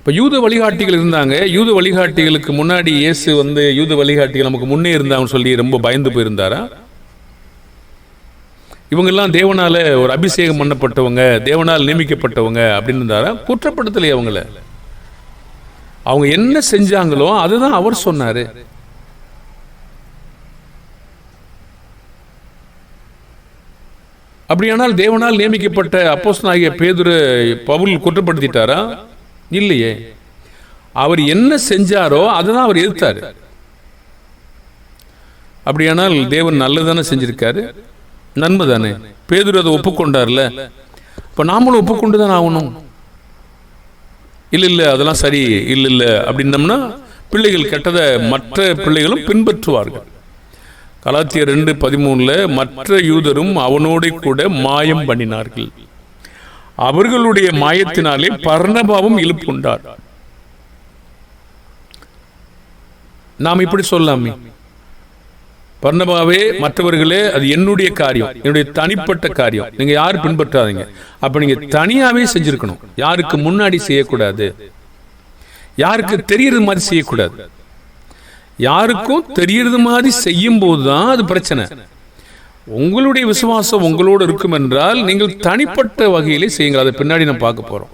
இப்போ யூத வழிகாட்டிகள் இருந்தாங்க. யூத வழிகாட்டிகளுக்கு முன்னாடி இயேசு வந்து யூத வழிகாட்டிகள் நமக்கு முன்னே இருந்தாங்கன்னு சொல்லி ரொம்ப பயந்து போயிருந்தாரா? இவங்கெல்லாம் தேவனால ஒரு அபிஷேகம் பண்ணப்பட்டவங்க தேவனால் நியமிக்கப்பட்டவங்க அப்படின்னு இருந்தாரா? குற்றப்படுத்தலையே அவங்கள. அவங்க என்ன செஞ்சாங்களோ அதுதான் அவர் சொன்னார். அப்படியானால் தேவனால் நியமிக்கப்பட்ட அப்போஸ்தலனாகிய பேதுரு பவுல் குற்றப்படுத்திட்டாரா? இல்லையே. அவர் என்ன செஞ்சாரோ அதுதான் அவர் எதிர்த்தார். அப்படியானால் தேவன் நல்லதானே செஞ்சிருக்காரு? நன்மை தானே பேதுரு அதை ஒப்புக்கொண்டார்ல. இப்போ நாமளும் ஒப்புக்கொண்டு தான் ஆகணும்? இல்லை இல்லை அதெல்லாம் சரி இல்லை இல்லை அப்படின்னம்னா பிள்ளைகள் கெட்டதை மற்ற பிள்ளைகளும் பின்பற்றுவார்கள். கலாத்திய ரெண்டு பதிமூணுல மற்ற யூதரும் அவனோட கூட மாயம் பண்ணினார்கள். அவர்களுடைய மாயத்தினாலே பர்ணபாவும் இழுப்புண்டார். நாம் இப்படி சொல்லாமே. பர்ணபாவே மற்றவர்களே அது என்னுடைய காரியம் என்னுடைய தனிப்பட்ட காரியம். நீங்க யார் பின்பற்றாதீங்க. அப்ப நீங்க தனியாவே செஞ்சிருக்கணும். யாருக்கு முன்னாடி செய்யக்கூடாது. யாருக்கு தெரியறது மாதிரி செய்யக்கூடாது. யாருக்கும் தெரியறது மாதிரி செய்யும் போதுதான் அது பிரச்சனை. உங்களுடைய விசுவாசம் உங்களோடு இருக்கும் என்றால் நீங்கள் தனிப்பட்ட வகையிலே செய்யுங்கள். அதை பின்னாடி நம்ம பார்க்க போறோம்.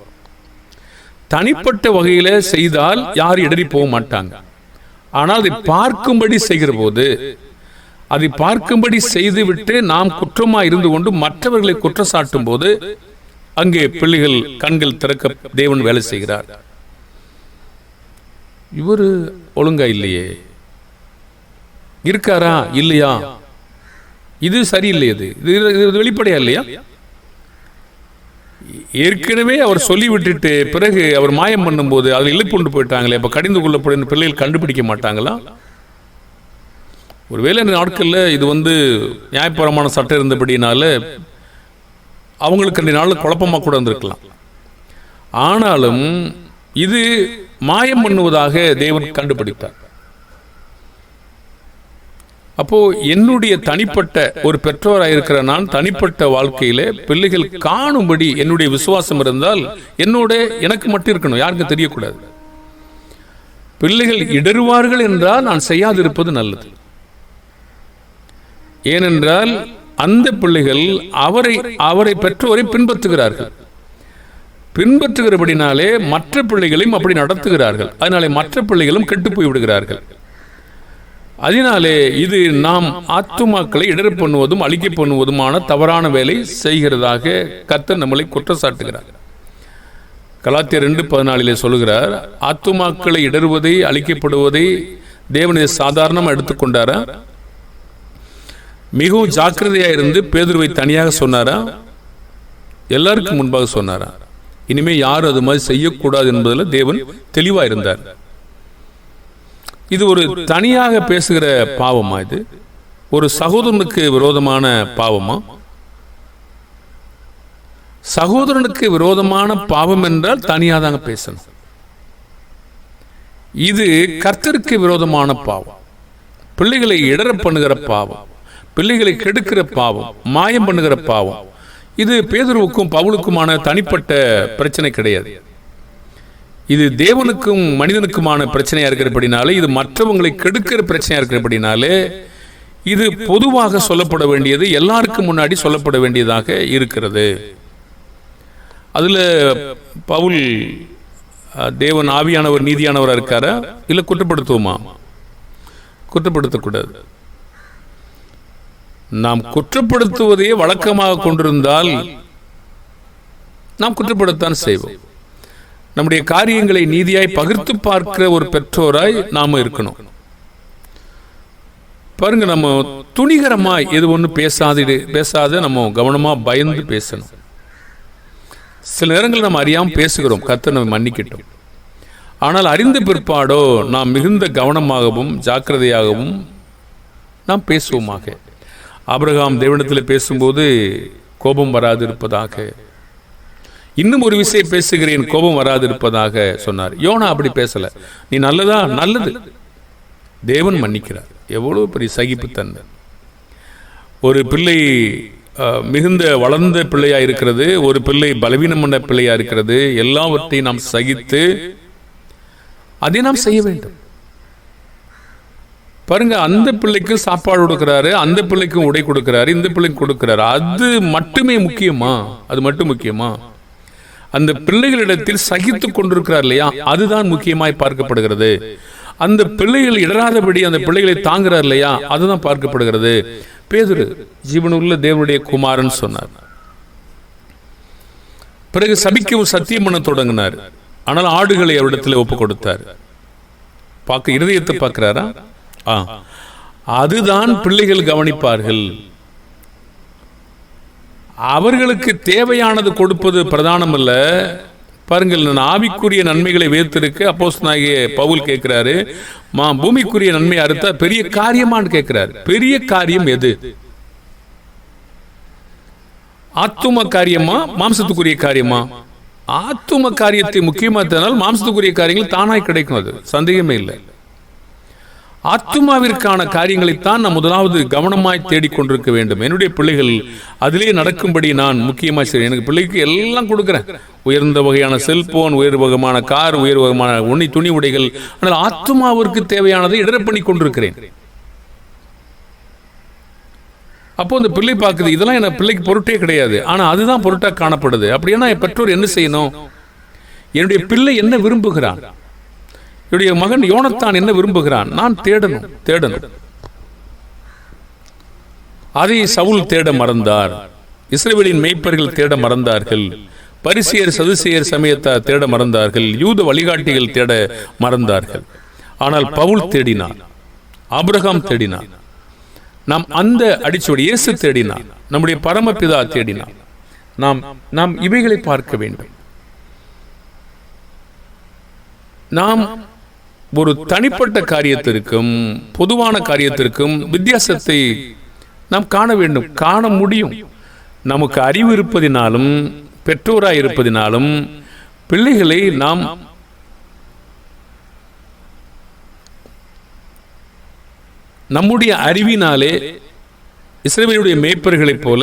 தனிப்பட்ட வகையில செய்தால் யாரும் இடறி போக மாட்டாங்க. ஆனால் அதை பார்க்கும்படி செய்கிற போது அதை பார்க்கும்படி செய்துவிட்டு நாம் குற்றமா இருந்து கொண்டு மற்றவர்களை குற்றம் சாட்டும் போது அங்கே பிள்ளைகள் கண்கள் திறக்க தேவன் வேலை செய்கிறார். இவரு ஒழுங்கா இல்லையே. இருக்காரா? இல்லையா? இது சரியில்லை இது இது இது வெளிப்படையா இல்லையா? ஏற்கனவே அவர் சொல்லி விட்டுட்டு பிறகு அவர் மாயம் பண்ணும்போது அதில் இழுப்புண்டு போயிட்டாங்களே அப்ப கடிந்து கொள்ளப்படும் பிள்ளைகள் கண்டுபிடிக்க மாட்டாங்களா? ஒருவேளை இந்த நாட்களில் இது வந்து நியாயபரமான சட்டம் இருந்தபடினால அவங்களுக்கு அந்த நாளில் குழப்பமாக கூட இருந்திருக்கலாம். ஆனாலும் இது மாயம் பண்ணுவதாக தேவன் கண்டுபிடித்தார். அப்போ என்னுடைய தனிப்பட்ட ஒரு பெற்றோராக இருக்கிற நான் தனிப்பட்ட வாழ்க்கையில பிள்ளைகள் காணும்படி என்னுடைய விசுவாசம் இருந்தால் என்னோட எனக்கு மட்டும் இருக்கணும் யாருக்கும் தெரியக்கூடாது. பிள்ளைகள் இடறுவார்கள் என்றால் நான் செய்யாதிருப்பது நல்லது. ஏனென்றால் அந்த பிள்ளைகள் அவரை அவரை பெற்றோரை பின்பற்றுகிறார்கள். பின்பற்றுகிறபடினாலே மற்ற பிள்ளைகளையும் அப்படி நடத்துகிறார்கள். அதனாலே மற்ற பிள்ளைகளும் கெட்டு போய் விடுகிறார்கள் அதனாலே இது நாம் ஆத்துமாக்களை இடர் பண்ணுவதும் அழிக்க பண்ணுவதுமான தவறான வேலை செய்கிறதாக கர்த்தர் நம்மளை குற்றச்சாட்டுகிறார். கலாத்திய ரெண்டு பதினாலிலே சொல்லுகிறார் ஆத்துமாக்களை இடறுவதை அழிக்கப்படுவதை தேவனை சாதாரணமாக எடுத்துக்கொண்டாரா? மிகவும் ஜாக்கிரதையாக இருந்து பேதுருவை தனியாக சொன்னாரா? எல்லாருக்கும் முன்பாக சொன்னாரா? இனிமேல் யாரும் அது மாதிரி செய்யக்கூடாது என்பதில் தேவன் தெளிவாக இருந்தார். இது ஒரு தனியாக பேசுகிற பாவமா இது? ஒரு சகோதரனுக்கு விரோதமான பாவமா? சகோதரனுக்கு விரோதமான பாவம் என்றால் தனியாக தாங்க பேசணும். இது கர்த்தருக்கு விரோதமான பாவம். பிள்ளைகளை இடர பண்ணுகிற பாவம். பிள்ளைகளை கெடுக்கிற பாவம். மாயம் பண்ணுகிற பாவம். இது பேதுருவுக்கும் பவுலுக்குமான தனிப்பட்ட பிரச்சனை கிடையாது. இது தேவனுக்கும் மனிதனுக்குமான பிரச்சனையாக இருக்கிறபடினாலே இது மற்றவங்களை கெடுக்கிற பிரச்சனையாக இருக்கிறபடினாலே இது பொதுவாக சொல்லப்பட வேண்டியது எல்லாருக்கும் முன்னாடி சொல்லப்பட வேண்டியதாக இருக்கிறது. அதில் பவுல் தேவன் ஆவியானவர் நீதியானவரா இருக்காரா? இல்லை குற்றப்படுத்துவோமா? குற்றப்படுத்தக்கூடாது. நாம் குற்றப்படுத்துவதையே வழக்கமாக கொண்டிருந்தால் நாம் குற்றப்படுத்தான் செய்வோம். நம்முடைய காரியங்களை நீதியாய் பகிர்ந்து பார்க்கிற ஒரு பெற்றோராய் நாம இருக்கணும். பாருங்க நம்ம துணிகரமாய் எது ஒன்று பேசாது பேசாத நம்ம கவனமா பயந்து பேசணும். சில நேரங்கள் நம்ம அறியாமல் பேசுகிறோம் கத்தை நம்ம மன்னிக்கிட்டோம். ஆனால் அறிந்த பிற்பாடோ நாம் மிகுந்த கவனமாகவும் ஜாக்கிரதையாகவும் நாம் பேசுவோமாக. ஆபிரகாம் தேவனத்தில் பேசும்போது கோபம் வராது இருப்பதாக இன்னும் ஒரு விஷயம் பேசுகிறேன். கோபம் வராதிருப்பதாக சொன்னார். யோனா அப்படி பேசல. நீ நல்லதா? நல்லது. தேவன் மன்னிக்கிறார். எவ்வளவு பெரிய சகிப்புத்தன்மை ஒரு பிள்ளை மிகுந்த வளர்ந்த பிள்ளையா இருக்கிறது. ஒரு பிள்ளை பலவீனமான பிள்ளையா இருக்கிறது. எல்லாவற்றையும் நாம் சகித்து அதை நாம் செய்ய வேண்டும். பாருங்க அந்த பிள்ளைக்கு சாப்பாடு கொடுக்குறாரு அந்த பிள்ளைக்கும் உடை கொடுக்கிறாரு இந்த பிள்ளைக்கும் கொடுக்கிறாரு. அது மட்டுமே முக்கியமா? அது மட்டும் முக்கியமா? அந்த பிள்ளைகளிடத்தில் சகித்து கொண்டிருக்கிறார் இல்லையா? அதுதான் முக்கியமாய் பார்க்கப்படுகிறது. அந்த பிள்ளைகள் இடராதபடி அந்த பிள்ளைகளை தாங்குறார் இல்லையா? அதுதான் பார்க்கப்படுகிறது. பேதுரு ஜீவனுள்ள தேவனுடைய குமாரன் சொன்னார். பிறகு சபிக்கவும் சத்தியம் பண்ண தொடங்கினார். ஆனால் ஆடுகளை அவரிடத்தில் ஒப்பு கொடுத்தார் பார்க்க இருதயத்தை பார்க்கிறாரா? ஆ. அதுதான் பிள்ளைகள் கவனிப்பார்கள். அவர்களுக்கு தேவையானது கொடுப்பது பிரதானம் அல்ல பாருங்கள் நான் ஆவிக்குரிய நன்மைகளை வைத்திருக்க அப்போஸ் நாகிய பவுல் கேட்கிறாரு மா பூமிக்குரிய நன்மை அறுத்தா பெரிய காரியமான்னு கேட்கிறார். பெரிய காரியம் எது? ஆத்தும காரியமா மாம்சத்துக்குரிய காரியமா? ஆத்தும காரியத்தை முக்கியமாத்தனால் மாம்சத்துக்குரிய காரியங்கள் தானாய் கிடைக்கும் அது. சந்தேகமே இல்லை. ஆத்துமாவிற்கான காரியங்களைத்தான் நான் முதலாவது கவனமாய் தேடிக்கொண்டிருக்க வேண்டும். என்னுடைய பிள்ளைகள் அதிலே நடக்கும்படி நான் முக்கியமாக சரி எனக்கு பிள்ளைக்கு எல்லாம் கொடுக்குறேன். உயர்ந்த வகையான செல்போன் உயர் வகமான கார் உயர் வகமான உண்ணி துணி உடைகள் ஆனால் ஆத்துமாவிற்கு தேவையானதை இடர பண்ணி கொண்டிருக்கிறேன். அப்போ அந்த பிள்ளை பார்க்குது இதெல்லாம் என்ன பிள்ளைக்கு பொருட்டே கிடையாது. ஆனால் அதுதான் பொருட்டாக காணப்படுது. அப்படின்னா என் பெற்றோர் என்ன செய்யணும்? என்னுடைய பிள்ளை என்ன விரும்புகிறான்? என்னுடைய மகன் யோனத்தான் என்ன விரும்புகிறான்? நான் தேடணும் தேடணும். அதை சவுல் தேட மறந்தார். இஸ்ரேவேலின் மெய்ப்பர்கள் தேட மறந்தார்கள். பரிசியர் சதுசியர் சமயத்தார் தேட மறந்தார்கள். யூத வழிகாட்டிகள் தேட மறந்தார்கள். ஆனால் பவுல் தேடினார். அப்ரஹாம் தேடினார். நாம் அந்த அடிச்சோடு இயேசு தேடினார். நம்முடைய பரமபிதா தேடினார். நாம் நாம் இவைகளை பார்க்க வேண்டும். நாம் ஒரு தனிப்பட்ட காரியத்திற்கும் பொதுவான காரியத்திற்கும் வித்தியாசத்தை நாம் காண வேண்டும் காண முடியும். நமக்கு அறிவு இருப்பதினாலும் பெற்றோராய் இருப்பதினாலும் பிள்ளைகளை நாம் நம்முடைய அறிவினாலே இஸ்ரேலுடைய மேய்ப்பர்களைப் போல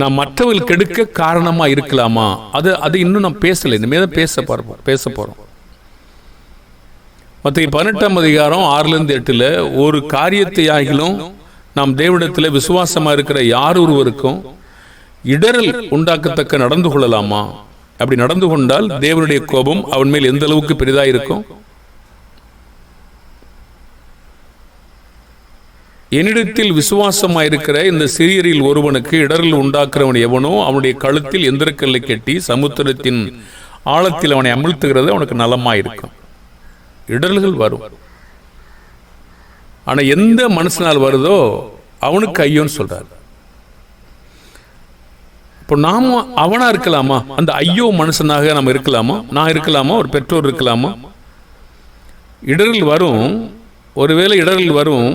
நாம் மற்றவர்கள் கெடுக்க காரணமா இருக்கலாமா? அது அது இன்னும் நாம் பேசலை. இனிமேல் தான் பேச போறோம் பேச போறோம். மற்ற பதினெட்டாம் அதிகாரம் ஆறுல இருந்து ஒரு காரியத்தை ஆகிலும் நாம் தேவனிடத்தில் விசுவாசமா இருக்கிற யார் ஒருவருக்கும் இடரல் உண்டாக்கத்தக்க நடந்து கொள்ளலாமா? அப்படி நடந்து கொண்டால் தேவனுடைய கோபம் அவன் மேல் எந்த அளவுக்கு பெரிதாக இருக்கும்? என்னிடத்தில் விசுவாசமாயிருக்கிற இந்த சிறியரில் ஒருவனுக்கு இடரில் உண்டாக்குறவன் எவனோ அவனுடைய கழுத்தில் எந்திரக்கல்லை கட்டி சமுத்திரத்தின் ஆழத்தில் அவனை அமிழ்த்துகிறது அவனுக்கு நலமாயிருக்கும். இடர்கள் வரும். ஆனால் எந்த மனுஷனால் வருதோ அவனுக்கு ஐயோன்னு சொல்கிறார் இப்போ நாம அவனாக இருக்கலாமா? அந்த ஐயோ மனுஷனாக நம்ம இருக்கலாமா? நான் இருக்கலாமா? ஒரு பெற்றோர் இருக்கலாமா? இடரில் வரும். ஒருவேளை இடர்கள் வரும்.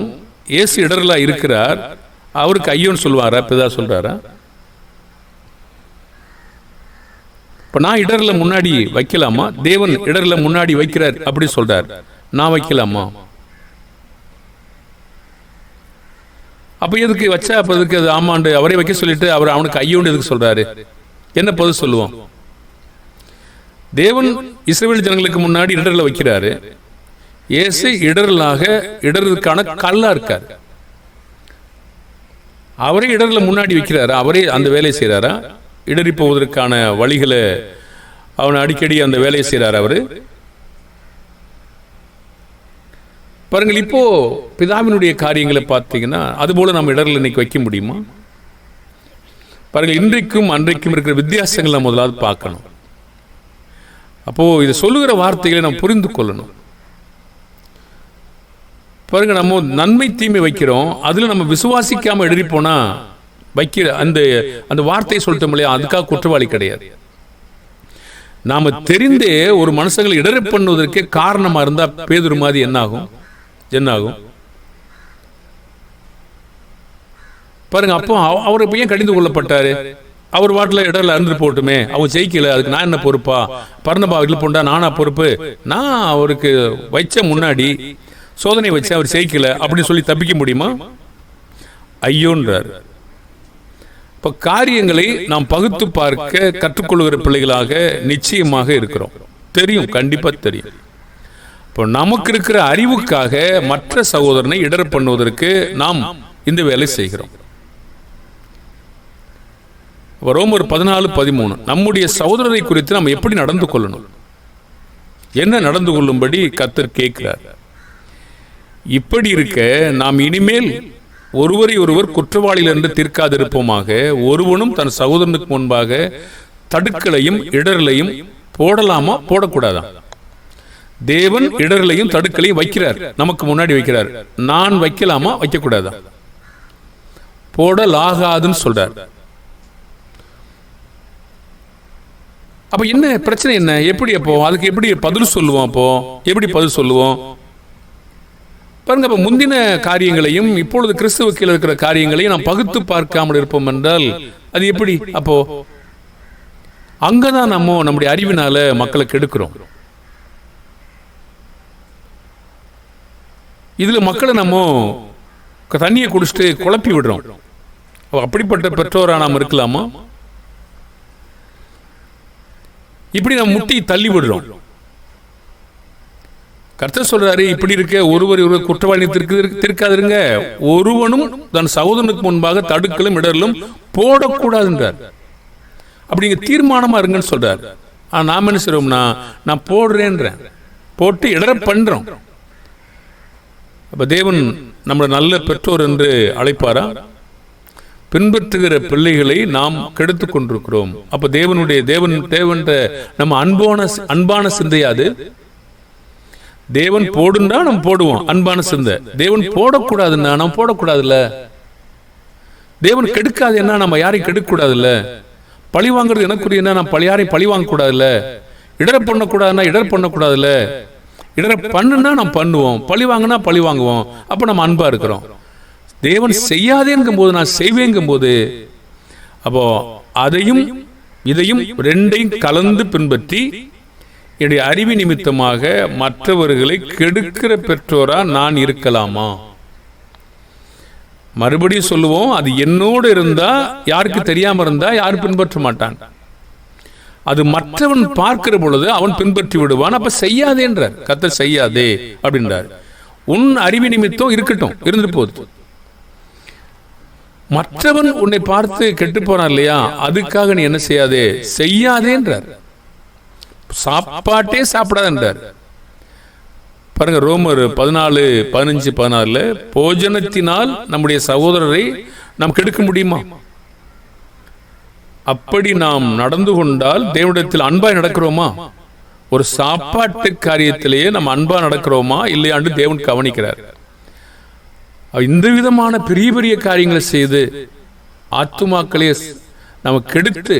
இயேசு இடரலாக இருக்கிறார். அவருக்கு ஐயோன்னு சொல்லுவாரா? பிதா சொல்கிறாரா இப்போ நான் இடர்ல முன்னாடி வைக்கலாமா? தேவன் இடர்ல முன்னாடி வைக்கிறார் அப்படி சொல்றார். நான் வைக்கலாமா? அப்ப எதுக்கு வச்சா? அப்போ எதுக்கு அது ஆமாண்டு? அவரே வைக்க சொல்லிட்டு அவர் அவனுக்கு ஐயோண்டு எதுக்கு சொல்றாரு? என்ன பதில் சொல்லுவோம்? தேவன் இஸ்ரேல் ஜனங்களுக்கு முன்னாடி இடர்ல வைக்கிறாரு. இயேசு இடரலாக இடறதுக்கான கல்லா இருக்கார். அவரே இடர்ல முன்னாடி வைக்கிறாரா? அவரே அந்த வேலையை செய்கிறாரா இடறி போவதற்கான வழிகளை அவன் அடிக்கடி அந்த வேலையை செய்கிறார் அவர். பாருங்கள் இப்போ பிதாவினுடைய காரியங்களை பார்த்தீங்கன்னா அதுபோல நம்ம இடர்ல இன்னைக்கு வைக்க முடியுமா? பாருங்கள் இன்றைக்கும் அன்றைக்கும் இருக்கிற வித்தியாசங்களை முதலாவது பார்க்கணும். அப்போ இது சொல்லுகிற வார்த்தைகளை நம்ம புரிந்து கொள்ளணும். பாருங்க நம்ம நன்மை தீமை வைக்கிறோம் அதுல நம்ம விசுவாசிக்காம எழுதி போனா வைக்கிற அந்த அந்த வார்த்தையை சொல்லிட்டோம் இல்லையா அதுக்காக குற்றவாளி கிடையாது. நாம தெரிந்தே ஒரு மனுஷங்களை இடர் பண்ணுவதற்கே காரணமாக இருந்தால் பேதுரு மாதிரி என்ன ஆகும் என்ன ஆகும் பாருங்க அப்போ அவ- அவர் இப்போ ஏன் கடிந்து கொள்ளப்பட்டாரு? அவர் வாட்டில் இடர்ல இருந்து போட்டுமே. அவன் ஜெயிக்கல அதுக்கு நான் என்ன பொறுப்பா? பரணபா வீட்டில் போண்டா நானா பொறுப்பு? நான் அவருக்கு வச்ச முன்னாடி சோதனை வச்சு அவர் ஜெயிக்கல அப்படின்னு சொல்லி தப்பிக்க முடியுமா? ஐயோன்றார். இப்போ காரியங்களை நாம் பகுத்து பார்க்க கற்றுக்கொள்கிற பிள்ளைகளாக நிச்சயமாக இருக்கிறோம். தெரியும் கண்டிப்பாக தெரியும். இப்போ நமக்கு இருக்கிற அறிவுக்காக மற்ற சகோதரனை இடர் பண்ணுவதற்கு நாம் இந்த வேலை செய்கிறோம். ரோமர் பதினாலு பதிமூணு நம்முடைய சகோதரரை குறித்து நாம் எப்படி நடந்து கொள்ளணும்? என்ன நடந்து கொள்ளும்படி கத்தர் கேட்கிறார்? இப்படி இருக்க நாம் இனிமேல் ஒருவரை ஒருவர் குற்றவாளிகள் என்று தீர்க்காதிருப்போமாக ஒருவனும் தன் சகோதரனுக்கு முன்பாக தடுக்கலையும் இடரலையும் போடலாமா போடக்கூடாதா? தேவன் இடர்களையும் தடுக்கலையும் வைக்கிறார். நமக்கு முன்னாடி வைக்கிறார். நான் வைக்கலாமா வைக்கக்கூடாதா? போடலாகாதுன்னு சொல்றார். அப்ப என்ன பிரச்சனை என்ன? எப்படி அப்போ? அதுக்கு எப்படி பதில் சொல்லுவோம் அப்போ? எப்படி பதில் சொல்லுவோம்? பாருங்க அப்ப முந்தின காரியங்களையும் இப்பொழுது கிறிஸ்துவ கீழ இருக்கிற காரியங்களையும் நாம் பகுத்து பார்க்காமல் இருப்போம் என்றால் அது எப்படி? அப்போ அங்கதான் நம்ம நம்முடைய அறிவினால மக்களை கெடுக்கிறோம். இதுல மக்களை நம்ம தண்ணியை குடிச்சிட்டு குழப்பி விடுறோம். அப்படிப்பட்ட பெற்றோரா நாம் இருக்கலாமா? இப்படி நம்ம முட்டி தள்ளி விடுறோம். கர்த்தர் சொல்றாரு இப்படி இருக்க ஒருவர் ஒருவர் குற்றவாளி திருக்கு திருக்காதிருங்க. ஒருவனும் தன் சகோதரனுக்கு முன்பாக தடுக்கலும் இடரலும் போடக்கூடாதுன்றார் அப்படி தீர்மானமா இருங்கன்னு சொல்றார். ஆனா நாம என்ன செய்வோம்னா நான் போடுறேன்றேன் போட்டு இடர பண்றோம். அப்ப தேவன் நம்மளை நல்ல பெற்றோர் என்று அழைப்பாரா? பின்பற்றுகிற பிள்ளைகளை நாம் கெடுத்து கொண்டிருக்கிறோம். அப்ப தேவனுடைய தேவன் தேவன்ற நம்ம அன்பான அன்பான சிந்தையாது தேவன் போடுன்னா நம்ம போடுவோம். அன்பான சிந்தை. தேவன் போடக்கூடாதுன்னா நம்ம போடக்கூடாதுல்ல. தேவன் கெடுக்காது. என்ன நம்ம யாரையும் கெடுக்க கூடாதுல்ல பழி வாங்குறது எனக்குரியனா நான் பழி யாரையும் பழி வாங்க கூடாதுல்ல இடர பண்ணக்கூடாதுன்னா இடர் பண்ணக்கூடாதுல்ல. இடர பண்ணுனா நம்ம பண்ணுவோம். பழி வாங்கினா பழி வாங்குவோம். அப்ப நம்ம அன்பா இருக்கிறோம். தேவன் செய்யாதேங்கும் போது நான் செய்வேங்கும் போது அப்போ அதையும் இதையும் ரெண்டையும் கலந்து பின்பற்றி என்னுடைய அறிவு நிமித்தமாக மற்றவர்களை கெடுக்கிற பெற்றோரா நான் இருக்கலாமா? மறுபடியும் சொல்லுவோம் அது என்னோடு இருந்தா யாருக்கு தெரியாம இருந்தா யாரும் பின்பற்ற மாட்டான். அது மற்றவன் பார்க்கிற பொழுது அவன் பின்பற்றி விடுவான். அப்ப செய்யாதேன்றார் கத்த செய்யாதே அப்படின்றார். உன் அறிவு நிமித்தம் இருக்கட்டும் இருந்து போகுது. மற்றவன் உன்னை பார்த்து கெட்டு போறான் இல்லையா? அதுக்காக நீ என்ன செய்யாதே? செய்யாதேன்றார் சாப்பாட்டே சாப்பிடாதன்றார். பாருங்க ரோமர் பதினாலு பதினஞ்சு பதினாறுல போஜனத்தினால் நம்முடைய சகோதரரை நாம் கெடுக்க முடியுமா? அப்படி நாம் நடந்து கொண்டால் தேவனிடத்தில் அன்பாய் நடக்கிறோமா? ஒரு சாப்பாட்டு காரியத்திலேயே நம்ம அன்பா நடக்கிறோமா? இல்லையாண்டு தேவன் கவனிக்கிறார். இந்த விதமான பெரிய பெரிய காரியங்களை செய்து ஆத்துமாக்களே நம்ம கெடுத்து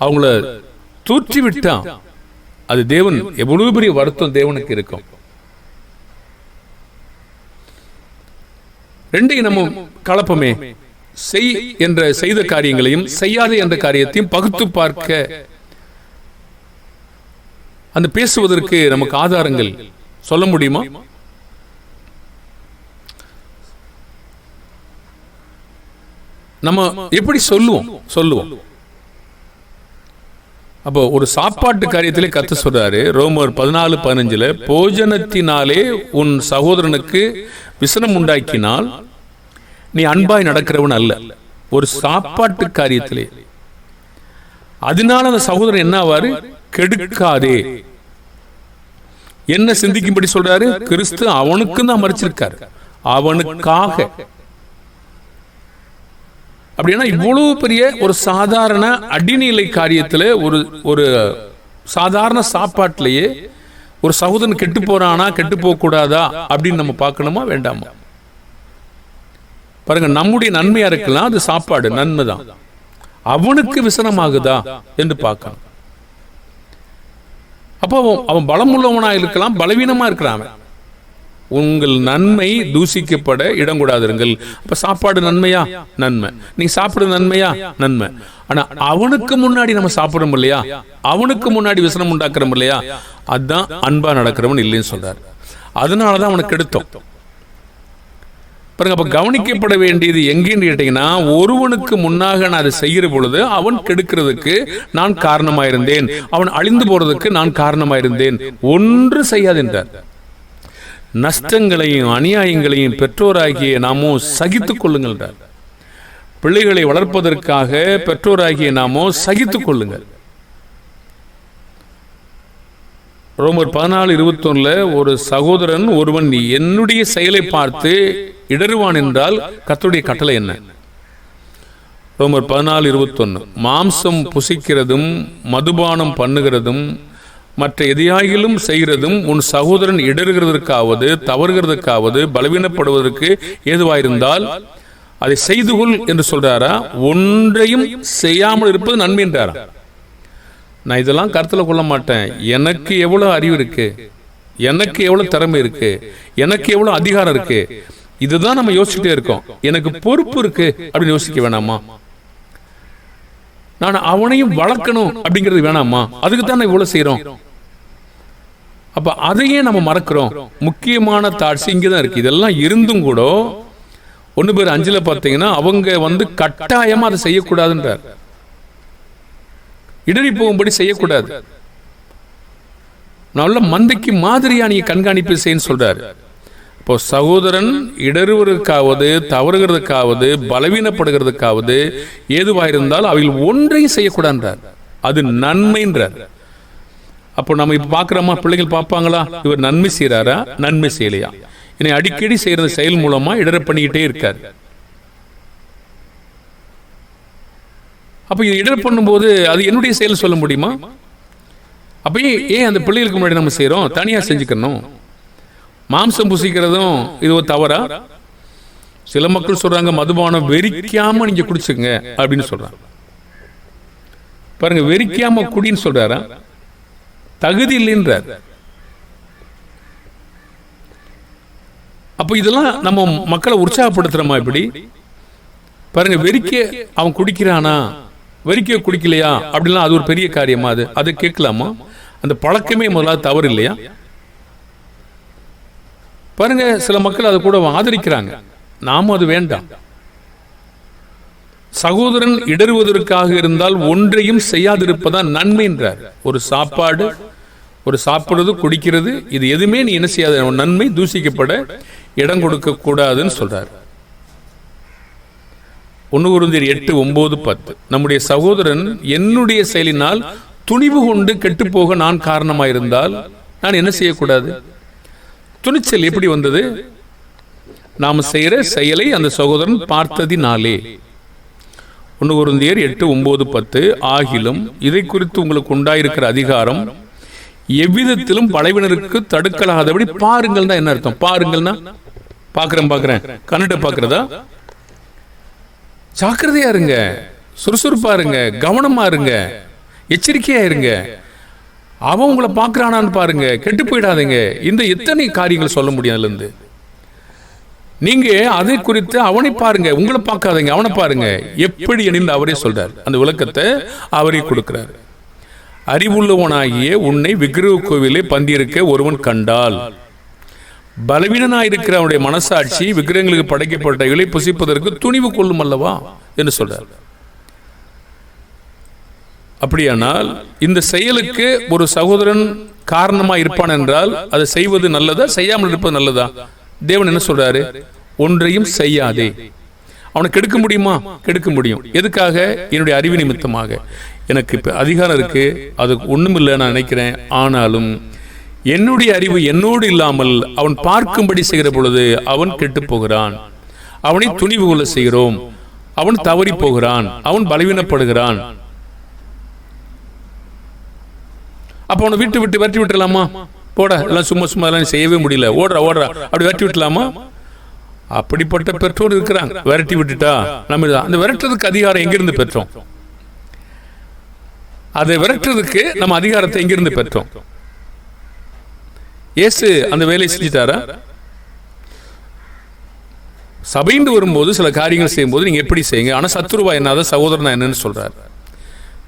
அவங்கள தூற்றி விட்டான் அது தேவன் எவ்வளவு பெரிய வருத்தம் தேவனுக்கு இருக்கும். ரெண்டையும் நம்ம கலப்பமே. செய் என்ற செய்த காரியங்களையும் செய்யாத என்ற காரியத்தையும் பகுத்து பார்க்க. அந்த பேசுவதற்கு நமக்கு ஆதாரங்கள். சொல்ல முடியுமா? நம்ம எப்படி சொல்லுவோம்? சொல்லுவோம். அப்போ ஒரு சாப்பாட்டு காரியத்திலே கத்து சொல்றாரு ரோமர் பதினாலு பதினஞ்சுல போஜனத்தினாலே உன் சகோதரனுக்கு விசனம் உண்டாக்கினால் நீ அன்பாய் நடக்கிறவன் அல்ல. ஒரு சாப்பாட்டு காரியத்திலே. அதனால அந்த சகோதரன் என்ன ஆவாரு? கெடுக்காதே. என்ன சிந்திக்கும்படி சொல்றாரு? கிறிஸ்து அவனுக்கு தான் மறைச்சிருக்காரு அவனுக்காக. அப்படின்னா இவ்வளவு பெரிய ஒரு சாதாரண அடிநிலை காரியத்தில் ஒரு ஒரு சாதாரண சாப்பாட்டிலேயே ஒரு சகோதரன் கெட்டு போறானா கெட்டு போக கூடாதா அப்படின்னு நம்ம பார்க்கணுமா வேண்டாமா? பாருங்க நம்முடைய நன்மையா இருக்கலாம் அது சாப்பாடு நன்மை தான். அவனுக்கு விசனமாகுதா என்று பார்க்கணும். அப்போ அவன் பலம் உள்ளவனா இருக்கலாம் பலவீனமா இருக்கிறான் உங்கள் நன்மை தூசிக்கப்பட இடம் கூடாதிருங்கள் சாப்பாடு நன்மையா? நன்மை. நீங்க சாப்பிடு நன்மையா? நன்மை. ஆனா அவனுக்கு முன்னாடி நம்ம சாப்பிடும் இல்லையா? அவனுக்கு முன்னாடி விசனம் உண்டாக்குறோம் இல்லையா? அதுதான் அன்பா நடக்கிறவன் இல்லைன்னு சொல்றாரு. அதனாலதான் அவனுக்கு எடுத்தோம் பாருங்க அப்போ கவனிக்கப்பட வேண்டியது எங்கேன்னு கேட்டீங்கன்னா ஒருவனுக்கு முன்னாக நான் அதை செய்கிற பொழுது அவன் கெடுக்கிறதுக்கு நான் காரணமாயிருந்தேன். அவன் அழிந்து போறதுக்கு நான் காரணமாயிருந்தேன். ஒன்று செய்யாதென்றார். நஷ்டங்களையும் அநியாயங்களையும் பெற்றோராகிய நாமோ சகித்து கொள்ளுங்கள் பிள்ளைகளை வளர்ப்பதற்காக பெற்றோராகிய நாமோ சகித்து கொள்ளுங்கள். ரோமர் பதினாலு இருபத்தொன்னுல ஒரு சகோதரன் ஒருவன் என்னுடைய செயலை பார்த்து இடறுவான் என்றால் கத்துடைய கட்டளை என்ன? ரோமர் பதினாலு இருபத்தொன்னு மாம்சம் புசிக்கிறதும் மதுபானம் பண்ணுகிறதும் மற்ற எதையாயிலும் செய்கிறதும் உன் சகோதரன் இடறுகிறதற்காவது தவறுகிறதுக்காவது பலவீனப்படுவதற்கு ஏதுவாயிருந்தால் அதை செய்து கொள் என்று சொல்றாரா? ஒன்றையும் செய்யாமல் இருப்பது நன்மை என்றாரா? நான் இதெல்லாம் கருத்துல கொள்ள மாட்டேன். எனக்கு எவ்வளவு அறிவு இருக்கு? எனக்கு எவ்வளவு திறமை இருக்கு? எனக்கு எவ்வளவு அதிகாரம் இருக்கு? இதுதான் நம்ம யோசிச்சுட்டே இருக்கோம். எனக்கு பொறுப்பு இருக்கு அப்படின்னு யோசிக்க வேணாமா? நான் அவனையும் வளர்க்கணும் அப்படிங்கிறது வேணாமா? அதுக்கு தான் நான் இவ்வளவு செய்றோம். அப்போ அதையே நம்ம மறக்கிறோம். முக்கியமான தாட்ஸ் இங்கே தான் இருக்கு. இதெல்லாம் இருந்தும் கூட ஒன்று பேர் அஞ்சுல பார்த்தீங்கன்னா அவங்க வந்து கட்டாயமா அதை செய்யக்கூடாதுன்றார். இடறி போகும்படி செய்யக்கூடாது. நல்ல மந்தைக்கு மாதிரியா நீங்க கண்காணிப்பு செய்யன்னு சொல்றாரு. இப்போ சகோதரன் இடறுவதற்காவது தவறுகிறதுக்காவது பலவீனப்படுகிறதுக்காவது ஏதுவாயிருந்தால் அவைகள் ஒன்றையும் செய்யக்கூடாதுன்றார். அது நன்மைன்றார். அப்போ நம்ம இப்போ பார்க்குறோமா பிள்ளைகள் பார்ப்பாங்களா? இவர் நன்மை செய்கிறாரா நன்மை செய்யலையா? என்னை அடிக்கடி செய்யற செயல் மூலமா இடர பண்ணிக்கிட்டே இருக்கார். அப்போ இது இடர் பண்ணும்போது அது என்னுடைய செயல் சொல்ல முடியுமா? அப்போ ஏன் அந்த பிள்ளைகளுக்கு முன்னாடி நம்ம செய்கிறோம்? தனியாக செஞ்சுக்கணும். மாம்சம் புசிக்கிறதும் இது ஒரு தவறா? சில மக்கள் சொல்றாங்க மதுபானம் வெறிக்காம நீங்க குடிச்சுங்க அப்படின்னு சொல்கிறாங்க பாருங்க வெறிக்காம குடின்னு சொல்றாரா? தகுதி இல்லைன்றார். அப்போ இதெல்லாம் நம்ம மக்களை உற்சாகப்படுத்துறோமா இப்படி? பாருங்க வெறிக்க அவன் குடிக்கிறானா? வெறிக்க குடிக்கலையா? அப்படிலாம் அது ஒரு பெரிய காரியமா அது? அதை கேட்கலாமா? அந்த பழக்கமே முதலாவது தவறு இல்லையா? பாருங்க சில மக்கள் அதை கூட ஆதரிக்கிறாங்க. நாமும் அது வேண்டாம். சகோதரன் இடறுவதற்காக இருந்தால் ஒன்றையும் செய்யாதிருப்பதா நன்மை என்றார் ஒரு சாப்பாடு ஒரு சாப்பிடுறது குடிக்கிறது இது எதுவுமே நீ என்ன செய்யாத நன்மை தூசிக்கப்பட இடம் கொடுக்க கூடாதுன்னு சொல்றார். ஒன்று குருந்தியர் எட்டு ஒன்பது பத்து. நம்முடைய சகோதரன் என்னுடைய செயலினால் துணிவு கொண்டு கெட்டுப்போக நான் காரணமாயிருந்தால் நான் என்ன செய்யக்கூடாது? துணிச்சல் எப்படி வந்தது? நாம் செய்யற செயலை அந்த சகோதரன் பார்த்ததினாலே. ஒன்று குருந்தியர் எட்டு ஒன்பது பத்து. ஆகிலும் இதை குறித்து உங்களுக்கு உண்டாயிருக்கிற அதிகாரம் எவ்விதத்திலும் படைவினருக்கு தடுக்கலாதபடி பாருங்கள் தான் என்ன அர்த்தம்? பாருங்கள்னா? பார்க்குறேன் பார்க்குறேன் கண்ணிட்ட பார்க்குறதா ஜாக்கிரதையா இருங்க. சுறுசுறுப்பா இருங்க. கவனமா இருங்க. எச்சரிக்கையா இருங்க. அவன் உங்களை பார்க்குறானான்னு பாருங்க. கெட்டு போயிடாதீங்க. இந்த எத்தனை காரியங்கள் சொல்ல முடியும் அதுலேருந்து? நீங்க அதை குறித்து அவனை பாருங்க. உங்களை பார்க்காதீங்க. அவனை பாருங்க. எப்படி எனில் அவரே சொல்றார். அந்த விளக்கத்தை அவரே கொடுக்கிறார். அறிவுள்ளவனாகிய உன்னை விக்கிரக கோவிலே பந்தியிருக்க ஒருவன் கண்டால். பலவீனனாயிருக்கிற அவனுடைய மனசாட்சி விக்கிரகங்களுக்கு படைக்கப்பட்ட இலை புசிப்பதற்கு துணிவு கொள்ளும் அல்லவா? என்று சொல்றார். அப்படியானால் இந்த செயலுக்கு ஒரு சகோதரன் காரணமா இருப்பான் என்றால் அதை செய்வது நல்லதா? செய்யாமல் இருப்பது நல்லதா? தேவன் என்ன சொல்றாரு? ஒன்றையும் செய்யாதே. அவனை கெடுக்க முடியுமா? கெடுக்க முடியும். எதுக்காக? என்னுடைய அறிவு நிமித்தமாக. எனக்கு அதிகாரம் இருக்கு. அது ஒண்ணுமில்லை நான் நினைக்கிறேன். ஆனாலும் என்னுடைய அறிவு என்னோடு இல்லாமல் அவன் பார்க்கும்படி செய்கிற பொழுது அவன் கெட்டு போகிறான் அவனை துணிவு கொள்ள செய்கிறோம். அவன் தவறி போகிறான். அவன் பலவீனப்படுகிறான். அப்ப அவனை விட்டு விட்டு விரட்டி விட்டுலாமா போட எல்லாம் சும்மா சும்மா எல்லாம் செய்யவே முடியல. ஓடுறா ஓடுறா. அப்படி வெட்டி விட்டுலாமா அப்படிப்பட்ட பெற்றோர் இருக்கிறாங்க. விரட்டி விட்டுட்டா நம்ம அந்த விரட்டுறதுக்கு அதிகாரம் எங்கிருந்து பெற்றோம்? அதை விரட்டுறதுக்கு நம்ம அதிகாரத்தை எங்கிருந்து பெற்றோம். இயேசு அந்த வேலையை செஞ்சிட்டாரா? சபைந்து வரும்போது சில காரியங்கள் செய்யும்போது நீங்க எப்படி செய்யுங்க? ஆனால் சத்துருவா என்னாத சகோதரனா என்னன்னு சொல்றாரு.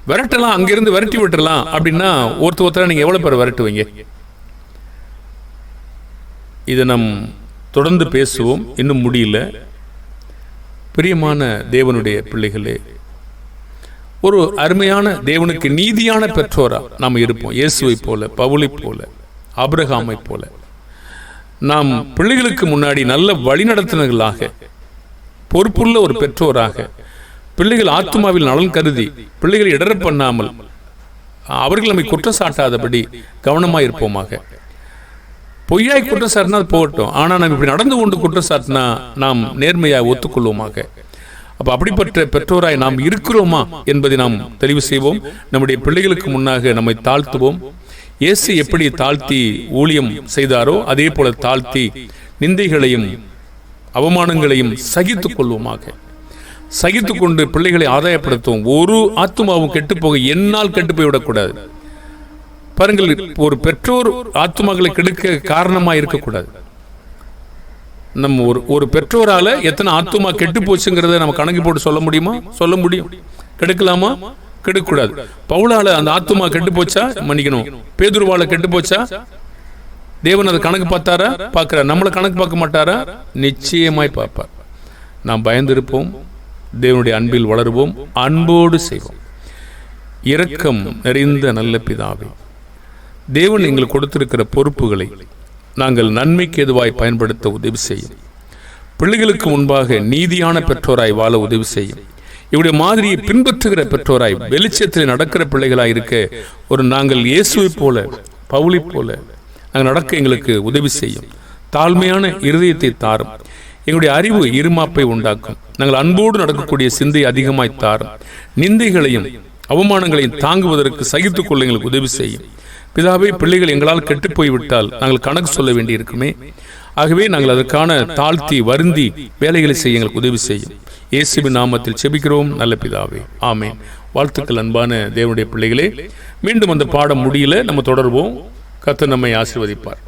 விரட்டலாம் அங்கிருந்து விரட்டி விட்டுறலாம் அப்படின்னா ஒருத்தர் ஒருத்தர நீங்க எவ்வளோ பேர் விரட்டுவீங்க? இதை நம் தொடர்ந்து பேசுவோம். இன்னும் முடியல. பிரியமான தேவனுடைய பிள்ளைகளே ஒரு அருமையான தேவனுக்கு நீதியான பெற்றோராக நாம் இருப்போம். இயேசுவை போல பவுலை போல ஆபிரகாமை போல. நாம் பிள்ளைகளுக்கு முன்னாடி நல்ல வழிநடத்தினர்களாக பொறுப்புள்ள ஒரு பெற்றோராக பிள்ளைகள் ஆத்மாவில் நலன் கருதி பிள்ளைகளை இடர பண்ணாமல் அவர்கள் நம்மை குற்றம் சாட்டாதபடி கவனமாக இருப்போமாக. பொய்யாய் குற்றம் சாட்டினா அது போகட்டும். ஆனால் நாம் இப்படி நடந்து கொண்டு குற்றம் சாட்டினா நாம் நேர்மையாக ஒத்துக்கொள்வோமாக. அப்போ அப்படிப்பட்ட பெற்றோராய் நாம் இருக்கிறோமா என்பதை நாம் தெளிவு செய்வோம். நம்முடைய பிள்ளைகளுக்கு முன்னாக நம்மை தாழ்த்துவோம். இயேசு எப்படி தாழ்த்தி ஊழியம் செய்தாரோ அதே போல தாழ்த்தி நிந்தைகளையும் அவமானங்களையும் சகித்து கொள்வோமாக. சகித்து கொண்டு பிள்ளைகளை ஆதாயப்படுத்துவோம். ஒரு ஆத்மாவும் கெட்டு போக என்னால் கெட்டு போய்விடக்கூடாது பாருங்கள் ஒரு பெற்றோர் ஆத்மாக்களை கெடுக்க காரணமா இருக்கக்கூடாது. நம்ம ஒரு ஒரு பெற்றோரால் எத்தனை ஆத்துமா கெட்டு போச்சுங்கிறத நம்ம கணக்கு போட்டு சொல்ல முடியுமா? சொல்ல முடியும். கெடுக்கலாமா? கெடுக்கக்கூடாது. பவுலால் அந்த ஆத்துமா கெட்டு போச்சா? மன்னிக்கணும். பேதுருவால கெட்டு போச்சா? தேவன் அதை கணக்கு பார்த்தாரா? பார்க்கிறார். நம்மளை கணக்கு பார்க்க மாட்டாரா? நிச்சயமாய் பார்ப்பார். நாம் பயந்திருப்போம். தேவனுடைய அன்பில் வளருவோம். அன்போடு செய்வோம். இரக்கம் நிறைந்த நல்ல பிதாவே தேவன் எங்களுக்கு கொடுத்திருக்கிற பொறுப்புகளை நாங்கள் நன்மைக்கு எதுவாய் பயன்படுத்த உதவி செய்யும். பிள்ளைகளுக்கு முன்பாக நீதியான பெற்றோராய் வாழ உதவி செய்யும். இவருடைய மாதிரியை பின்பற்றுகிற பெற்றோராய் வெளிச்சத்தில் நடக்கிற பிள்ளைகளாய் இருக்க ஒரு நாங்கள் இயேசுவை போல பவுளி போல நாங்கள் நடக்க எங்களுக்கு உதவி செய்யும். தாழ்மையான இருதயத்தை தாரும். எங்களுடைய அறிவு இருமாப்பை உண்டாக்கும். நாங்கள் அன்போடு நடக்கக்கூடிய சிந்தை அதிகமாய் தாரும். நிந்தைகளையும் அவமானங்களையும் தாங்குவதற்கு சகித்துக் கொள்ள எங்களுக்கு உதவி செய்யும். பிதாவை பிள்ளைகள் எங்களால் கெட்டுப்போய்விட்டால் நாங்கள் கணக்கு சொல்ல வேண்டி இருக்குமே ஆகவே நாங்கள் அதற்கான தாழ்த்தி வருந்தி வேலைகளை செய்ய எங்களுக்கு உதவி செய்யும். இயேசுவின் நாமத்தில் செபிக்கிறோம். நல்ல பிதாவே. ஆமேன். வாழ்த்துக்கள் அன்பான தேவனுடைய பிள்ளைகளே. மீண்டும் அந்த பாடம் முடியல. நம்ம தொடர்வோம். கத்து நம்மை ஆசிர்வதிப்பார்.